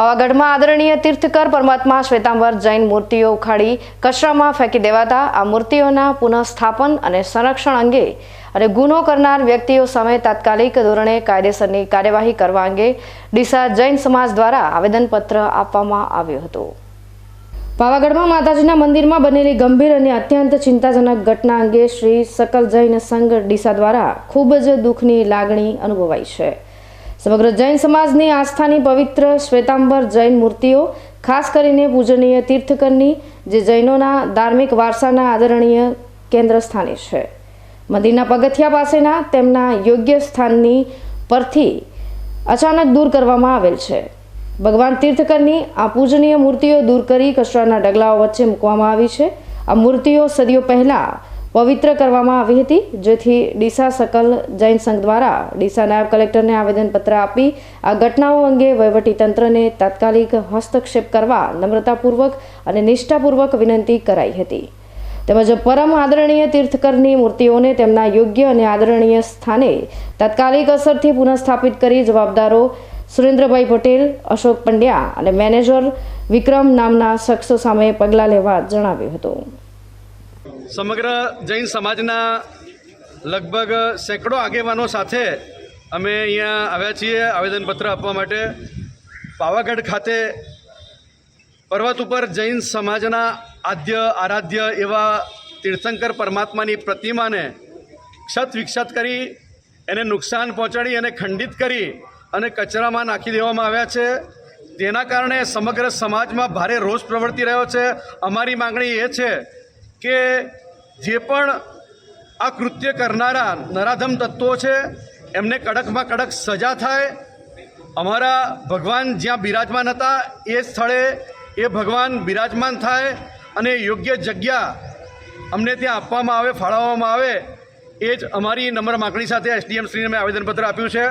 પાવાગઢમાં આદરણીય તીર્થકર પરમાત્મા શ્વેતાંબર જૈન મૂર્તિઓ ઉખાડી કચરામાં ફેંકી દેવાતા આ મૂર્તિઓના પુનઃસ્થાપન અને સંરક્ષણ અંગે અને ગુનો કરનાર વ્યક્તિઓ સામે તાત્કાલિક ધોરણે કાયદેસરની કાર્યવાહી કરવા અંગે ડીસા જૈન સમાજ દ્વારા આવેદનપત્ર આપવામાં આવ્યું હતું. પાવાગઢમાં માતાજીના મંદિરમાં બનેલી ગંભીર અને અત્યંત ચિંતાજનક ઘટના અંગે શ્રી સકલ જૈન સંઘ ડીસા દ્વારા ખૂબ જ દુઃખની લાગણી અનુભવાઈ છે. સમગ્ર જૈન સમાજની આસ્થાની પવિત્ર શ્વેતાંબર જૈન મૂર્તિઓ, ખાસ કરીને પૂજનીય તીર્થકરની, જે જૈનોના ધાર્મિક વારસાના આદરણીય કેન્દ્ર સ્થાને છે. મંદિરના પગથિયા પાસેના તેમના યોગ્ય સ્થાનની પરથી અચાનક દૂર કરવામાં આવેલ છે. ભગવાન તીર્થકરની આ પૂજનીય મૂર્તિઓ દૂર કરી કચરાના ડગલાઓ વચ્ચે મૂકવામાં આવી છે. આ મૂર્તિઓ સદીઓ પહેલા પવિત્ર કરવામાં આવી હતી. જેથી ડીસા સકલ જૈન સંઘ દ્વારા ડીસા નાયબ કલેક્ટરને આવેદનપત્ર આપી આ ઘટનાઓ અંગે વહીવટી તંત્રને તાત્કાલિક હસ્તક્ષેપ કરવા નમ્રતાપૂર્વક અને નિષ્ઠાપૂર્વક વિનંતી કરાઈ હતી. તેમજ પરમ આદરણીય તીર્થકરની મૂર્તિઓને તેમના યોગ્ય અને આદરણીય સ્થાને તાત્કાલિક અસરથી પુનઃસ્થાપિત કરી જવાબદારો સુરેન્દ્રભાઈ પટેલ, અશોક પંડ્યા અને મેનેજર વિક્રમ નામના શખ્સો સામે પગલાં લેવા જણાવ્યું હતું. સમગ્ર જૈન સમાજના લગભગ સેંકડો આગેવાનો સાથે અમે અહીંયા આવ્યા છીએ આવેદનપત્ર આપવા માટે. પાવાગઢ ખાતે પર્વત ઉપર જૈન સમાજના આદ્ય, આરાધ્ય એવા તીર્થંકર પરમાત્માની પ્રતિમાને ક્ષત વિક્ષત કરી, એને નુકસાન પહોંચાડી અને ખંડિત કરી અને કચરામાં નાખી દેવામાં આવ્યા છે. તેના કારણે સમગ્ર સમાજમાં ભારે રોષ પ્રવર્તી રહ્યો છે. અમારી માંગણી એ છે કે જે પણ આ કૃત્ય કરનારા નરાધમ તત્વો છે, એમને કડકમાં કડક સજા થાય. અમારા ભગવાન જ્યાં બિરાજમાન હતા, એ સ્થળે એ ભગવાન બિરાજમાન થાય અને યોગ્ય જગ્યા અમને ત્યાં આપવામાં આવે, ફાળવવામાં આવે, એ જ અમારી નમ્ર માગણી સાથે એસડીએમ શ્રીને મેં આવેદનપત્ર આપ્યું છે.